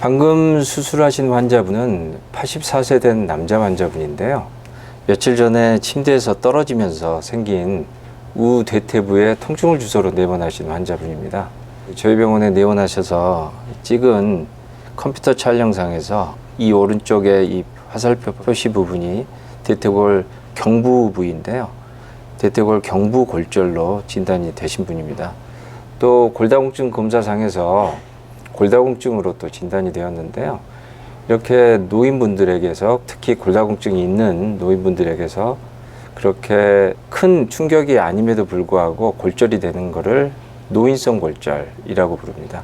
방금 수술하신 환자분은 84세 된 남자 환자분인데요. 며칠 전에 침대에서 떨어지면서 생긴 우대퇴부에 통증을 주소로 내원하신 환자분입니다. 저희 병원에 내원하셔서 찍은 컴퓨터 촬영상에서 이 오른쪽에 이 화살표 표시 부분이 대퇴골 경부 부위인데요. 대퇴골 경부 골절로 진단이 되신 분입니다. 또 골다공증 검사상에서 골다공증으로 또 진단이 되었는데요. 이렇게 노인분들에게서 특히 골다공증이 있는 노인분들에게서 그렇게 큰 충격이 아님에도 불구하고 골절이 되는 것을 노인성 골절이라고 부릅니다.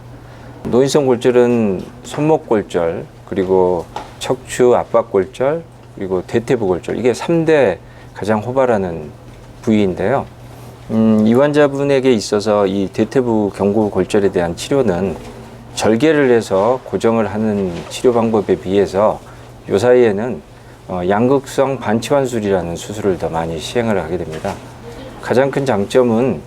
노인성 골절은 손목 골절, 그리고 척추 압박 골절, 그리고 대퇴부 골절. 이게 3대 가장 호발하는 부위인데요. 음, 이 환자분에게 있어서 이 대퇴부 경구 골절에 대한 치료는 절개를 해서 고정을 하는 치료 방법에 비해서 요 사이에는 어, 양극성 반치환술이라는 수술을 더 많이 시행을 하게 됩니다. 가장 큰 장점은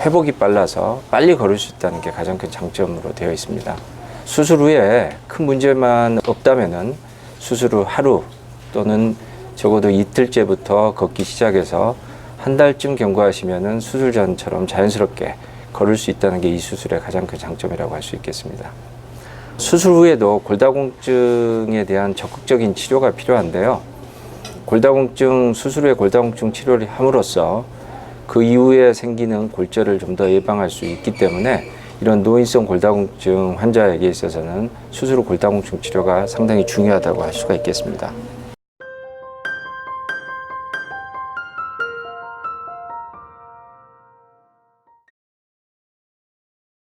회복이 빨라서 빨리 걸을 수 있다는 게 가장 큰 장점으로 되어 있습니다. 수술 후에 큰 문제만 없다면은 수술 후 하루 또는 적어도 이틀째부터 걷기 시작해서 한 달쯤 경과하시면은 수술 전처럼 자연스럽게 걸을 수 있다는 게 이 수술의 가장 큰 장점이라고 할 수 있겠습니다. 수술 후에도 골다공증에 대한 적극적인 치료가 필요한데요. 골다공증 수술 후에 골다공증 치료를 함으로써 그 이후에 생기는 골절을 좀 더 예방할 수 있기 때문에 이런 노인성 골다공증 환자에게 있어서는 수술 후 골다공증 치료가 상당히 중요하다고 할 수가 있겠습니다.